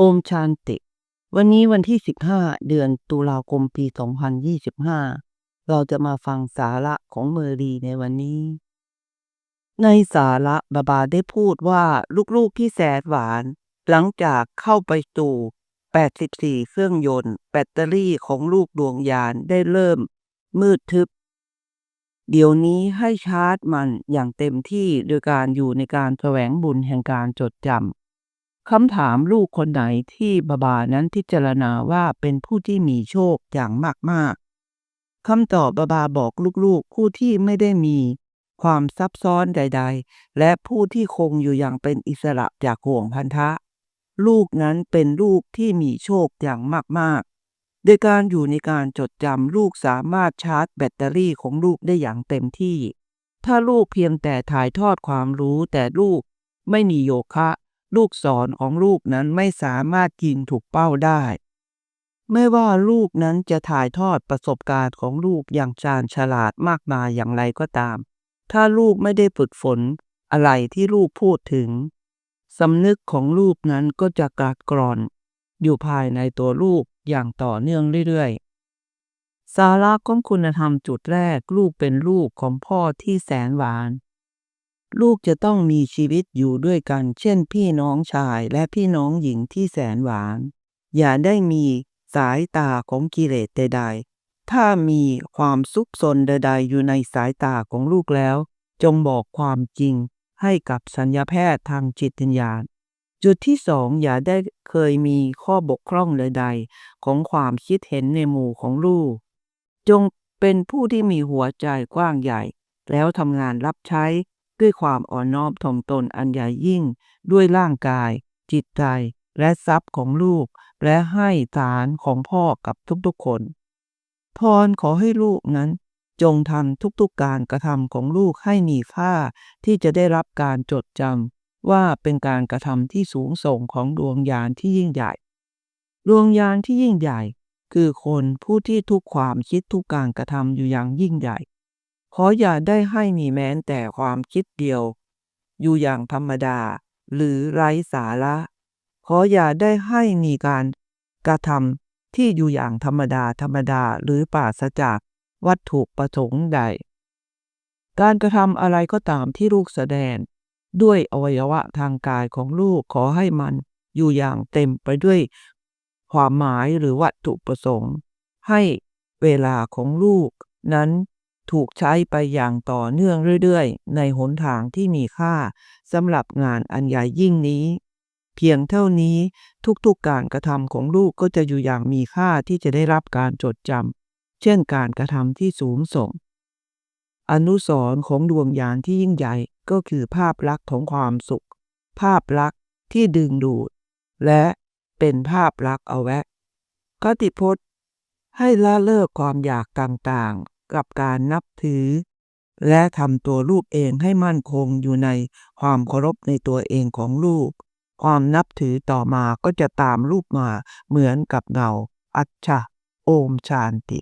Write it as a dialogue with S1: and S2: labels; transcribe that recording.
S1: โอมชานติ วันนี้วันที่ 15 เดือนตุลาคมปี 2025 เราจะมาฟังสาระของเมอรีในวันนี้ ในสาระบาบาได้พูดว่าลูกๆที่แสนหวาน หลังจากเข้าไปสู่84 เครื่องยนต์ แบตเตอรี่ของลูกดวงยานได้เริ่ม มืดทึบ เดี๋ยวนี้ให้ชาร์จมันอย่างเต็มที่โดยการอยู่ในการแสวงบุญแห่งการจดจำ คำถามลูกคนไหนที่บาบานั้นพิจารณาว่าเป็นผู้ที่มีโชคอย่างมากๆคำตอบบาบาบอกลูกๆ ผู้ที่ไม่ได้มีความซับซ้อนใด ๆ และผู้ที่คงอยู่อย่างเป็นอิสระจากห่วงพันธะ ลูกนั้นเป็นลูกที่มีโชคอย่างมากๆ โดยการอยู่ในการจดจำลูกสามารถชาร์จแบตเตอรี่ของลูกได้อย่างเต็มที่ ถ้าลูกเพียงแต่ถ่ายทอดความรู้แต่ลูกไม่มีโยคะ ลูกสอนของลูกนั้นไม่สามารถกินถูกเป้าได้ ไม่ว่าลูกนั้นจะถ่ายทอดประสบการณ์ของลูกอย่างชาญฉลาดมากมายอย่างไรก็ตาม ถ้าลูกไม่ได้ฝึกฝนอะไรที่ลูกพูดถึงสำนึกของลูกนั้นก็จะกรัดกร่อน อยู่ภายในตัวลูกอย่างต่อเนื่องเรื่อยๆ สาระของคุณธรรมจุดแรกลูกเป็นลูกของพ่อที่แสนหวาน ลูกจะต้องมีชีวิตอยู่ด้วยกัน เช่นพี่น้องชายและพี่น้องหญิงที่แสนหวาน อย่าได้มีสายตาของกิเลสใดๆ ถ้ามีความซุกซนใดๆ อยู่ในสายตาของลูกแล้ว จงบอกความจริงให้กับสัญญาแพทย์ทางจิตวิญญาณ จุดที่สองอย่าได้เคยมีข้อบกพร่องใดๆ ของความคิดเห็นในหมู่ของลูก จงเป็นผู้ที่มีหัวใจกว้างใหญ่ แล้วทำงานรับใช้ ด้วยความอ่อนน้อมถ่อมตนอันใหญ่ยิ่ง ด้วยร่างกาย จิตใจ และทรัพย์ของลูก และให้ฐานของพ่อกับทุกๆคน พรขอให้ลูกนั้นจงทำทุกๆการกระทำของลูกให้มีค่าที่จะได้รับการจดจำว่าเป็นการกระทำที่สูงส่งของดวงยานที่ยิ่งใหญ่ ดวงยานที่ยิ่งใหญ่ คือคนผู้ที่ทุกความคิดทุกการกระทำอยู่อย่างยิ่งใหญ่ ขออย่าได้ให้มีแม้แต่ความคิดเดียว อยู่อย่างธรรมดา หรือไร้สาระ ขออย่าได้ให้มีการกระทำที่อยู่อย่างธรรมดาธรรมดาหรือปราศจากวัตถุประสงค์ใด การกระทำอะไรก็ตามที่ลูกแสดง ด้วยอวัยวะทางกายของลูกขอให้มันอยู่อย่างเต็มไปด้วย ความหมายหรือวัตถุประสงค์ ให้เวลาของลูกนั้น ถูกใช้ไปอย่างต่อเนื่องเรื่อยๆ ในหนทางที่มีค่าสำหรับงานอันใหญ่ยิ่งนี้ เพียงเท่านี้ทุกๆการกระทำของลูกก็จะอยู่อย่างมีค่าที่จะได้รับการจดจำเช่นการกระทำที่สูงส่ง อนุสรณ์ของดวงยานที่ยิ่งใหญ่ก็คือภาพลักษณ์ของความสุข ภาพลักษณ์ที่ดึงดูด และเป็นภาพลักษณ์เอาแวะคติพจน์ ให้ละเลิกความอยากต่างๆ กับการนับถือ และทำตัวลูกเองให้มั่นคงอยู่ในความเคารพในตัวเองของลูก ความนับถือต่อมาก็จะตามลูกมาเหมือนกับเงาอัจฉะโอมชานติ